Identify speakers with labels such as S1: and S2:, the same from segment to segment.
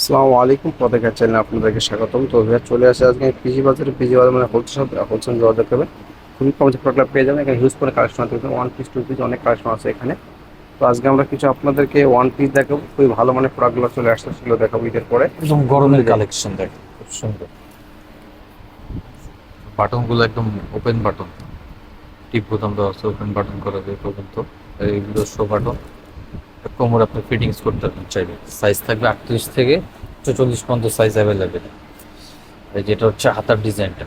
S1: আসসালামু আলাইকুম পতাকা চ্যানেলে আপনাদেরকে স্বাগতম। তো ভাইয়া চলে আসে আজকে পিজি বাজারে। পিজি বাজার মানে হোলসেল হোলসেল জল হবে খুবই কম যে প্রোডাক্ট পেয়ে যাবেন। এখানে হিউজ করে কালেকশন আছে। ওয়ান পিস টু পিস অনেক কালেকশন আছে এখানে। তো আজকে আমরা কিছু আপনাদেরকে ওয়ান পিস দেখাবো। খুবই ভালো মানে প্রোডাক্টগুলো চলে আসছে সেগুলো দেখাবো ঈদের পরে।
S2: একদম গরমের কালেকশন দেখ খুব সুন্দর। বাটনগুলো একদম ওপেন বাটন টিপ বোতাম দেওয়া আছে ওপেন বাটন করা যায় পর্যন্ত। এইগুলো শো বাটন কোমর আপনি ফিটিংস করতে চাইবেন সাইজ থাকবে আটত্রিশ থেকে চল্লিশ পর্যন্ত সাইজ অ্যাভেলেবেল এই যেটা হচ্ছে হাতার ডিজাইনটা।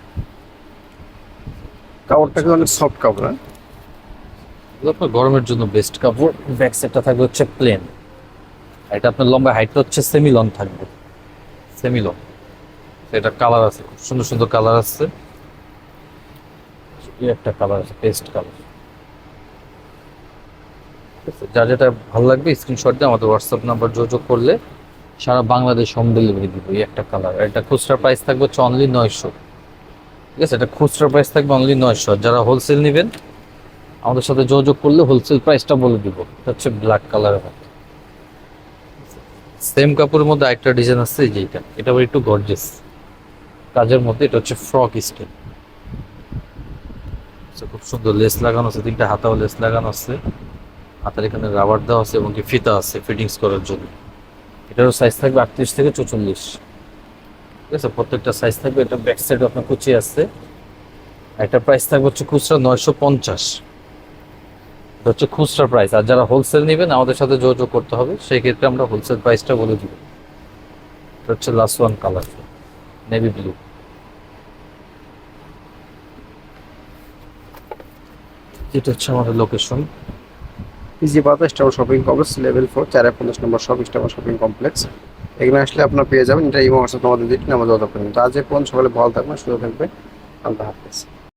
S1: কাপড়টাকে অনেক সফট কাপড় হ্যাঁ?
S2: এগুলো আপনার গরমের জন্য বেস্ট কাপড়। ব্যাক সাইডটা থাকবে হচ্ছে প্লেন এটা আপনার লম্বা হাইটটা হচ্ছে সেমি লং থাকবে। সেমি লং এটা কালার আছে খুব সুন্দর সুন্দর কালার আছে। এই একটা কালার আছে পেস্ট কালার যা যেটা ভালো লাগবে স্ক্রিনশট দিয়ে আমাদের হোয়াটসঅ্যাপ নাম্বার যোগাযোগ করলে সারা বাংলাদেশ হোম ডেলিভারি দিব এই একটা কালার এটা খুচরা প্রাইস থাকবে হচ্ছে অনলি নয়শো। ঠিক আছে? এটা খুচরা প্রাইস থাকবে অনলি নয়শো। যারা হোলসেল নেবেন, আমাদের সাথে যোগাযোগ করলে হোলসেল প্রাইসটা বলে দিব। এটা হচ্ছে ব্ল্যাক কালারের সেম কাপড়ের মধ্যে একটা ডিজাইন আছে, এই যে এটা। একটু গর্জেস কাজের মধ্যে এটা হচ্ছে ফ্রক স্টাইল খুব সুন্দর লেস লাগানো আছে, তিনটা হাতাও লেস লাগানো আছে। হাতার এখানে রাবার দেওয়া আছে এবং কি ফিতা আছে ফিটিংস করার জন্য। এটারও সাইজ থাকবে আটত্রিশ থেকে চৌচল্লিশ। ঠিক আছে, প্রত্যেকটা সাইজ থাকবে। এটা ব্যাক সাইড আপনার কুচি আছে। একটা প্রাইস থাকবে হচ্ছে খুচরা নয়শো পঞ্চাশ। এটা হচ্ছে খুচরা প্রাইস আর যারা হোলসেল নেবেন, আমাদের সাথে যোগাযোগ করতে হবে। সেই ক্ষেত্রে আমরা হোলসেল প্রাইসটা বলে দিব। এটা হচ্ছে last one colour navy blue এটা হচ্ছে আমাদের লোকেশন
S1: পিজি পাতা star shopping complex, level four, চার পঞ্চাশ নম্বর সব স্টার শপিং কমপ্লেক্স। এখানে আসলে আপনার পেয়ে যাবেন, এটা ইমো হোয়াটসঅ্যাপ আমাদের দিন আমাদের যত পর্যন্ত আজ যে কোন সকালে ভালো থাকবেন সুযোগ থাকবে আল্লাহ হাফেজ।